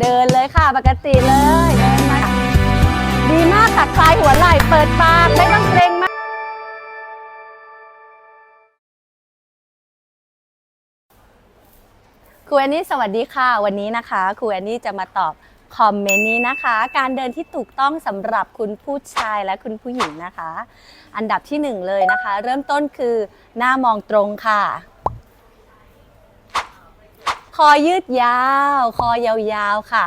เดินเลยค่ะปกติเลยเดินมาดีมากค่ะคลายหัวไหล่เปิดปากไม่ต้องเกรงมากครูแอนนี่สวัสดีค่ะ วันนี้นะคะครูแอนนี่จะมาตอบคอมเมนต์นี้นะคะ การเดินที่ถูกต้องสำหรับคุณผู้ชายและคุณผู้หญิงนะคะ อันดับที่หนึ่งเลยนะคะ เริ่มต้นคือหน้ามองตรงค่ะ คอยืดยาว คอยาวๆค่ะ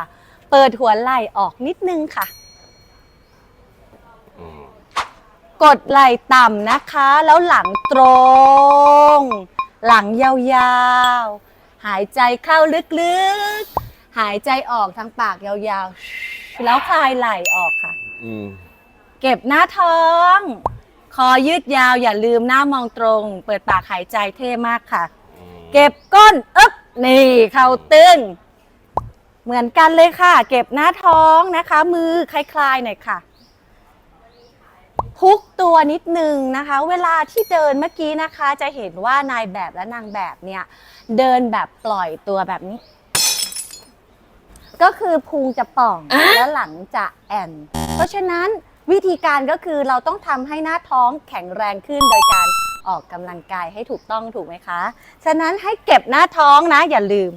เปิดหัวไหล่ออกนิดนึงค่ะอืมกดไหล่ต่ำนะคะ แล้วหลังตรง หลังยาวๆ หายใจเข้าลึกๆ หายใจออกทางปากยาวๆ แล้วคลายไหล่ออกค่ะอืมเก็บหน้าท้อง คอยืดยาวอย่าลืมหน้ามองตรง เปิดปากหายใจเท่มากค่ะอืมเก็บก้น อึ๊บ นี่เข่าตึง เหมือนกันเลยค่ะ เก็บหน้าท้องนะคะ มือคลายๆหน่อยค่ะพุกตัวนิดนึงนะคะ เวลาที่เดินเมื่อกี้นะคะ จะเห็นว่านายแบบและนางแบบเนี่ย เดินแบบปล่อยตัวแบบนี้ ก็คือพุงจะป่องแล้วหลังจะแอนเพราะฉะนั้นวิธีการก็คือเราต้องทำให้หน้าท้องแข็งแรงขึ้นโดยการ ออกกำลังกายให้ถูกต้องถูกไหมคะ ฉะนั้นให้เก็บหน้าท้องนะ อย่าลืม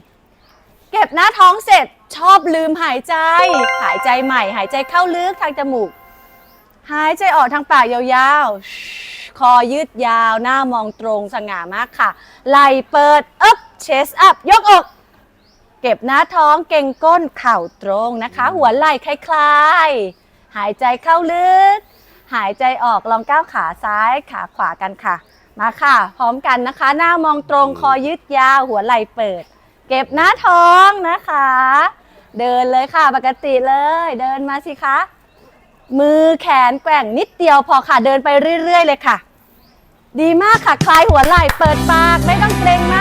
เก็บหน้าท้องเสร็จชอบลืมหายใจ หายใจใหม่ หายใจเข้าลึกทางจมูก หายใจออกทางปากยาวๆ คอยืดยาวหน้ามองตรงสง่ามากค่ะ ไหล่เปิดอึ๊บเชสอัพยกอกเก็บหน้าท้องเก่งก้นเข่าตรงนะคะ หัวไหล่คลายๆ หายใจเข้าลึก หายใจออกลองก้าวขาซ้ายขาขวากันค่ะ มาค่ะ พร้อมกันนะคะ หน้ามองตรงคอยืดยาวหัวไหล่เปิด เก็บหน้าท้องนะคะ เดินเลยค่ะปกติเลย เดินมาสิคะมือแขนแกว่งนิดเดียวพอค่ะเดินไปเรื่อย ๆ เลยค่ะ ดีมากค่ะ คลายหัวไหล่เปิดปากไม่ต้องเกรงมาก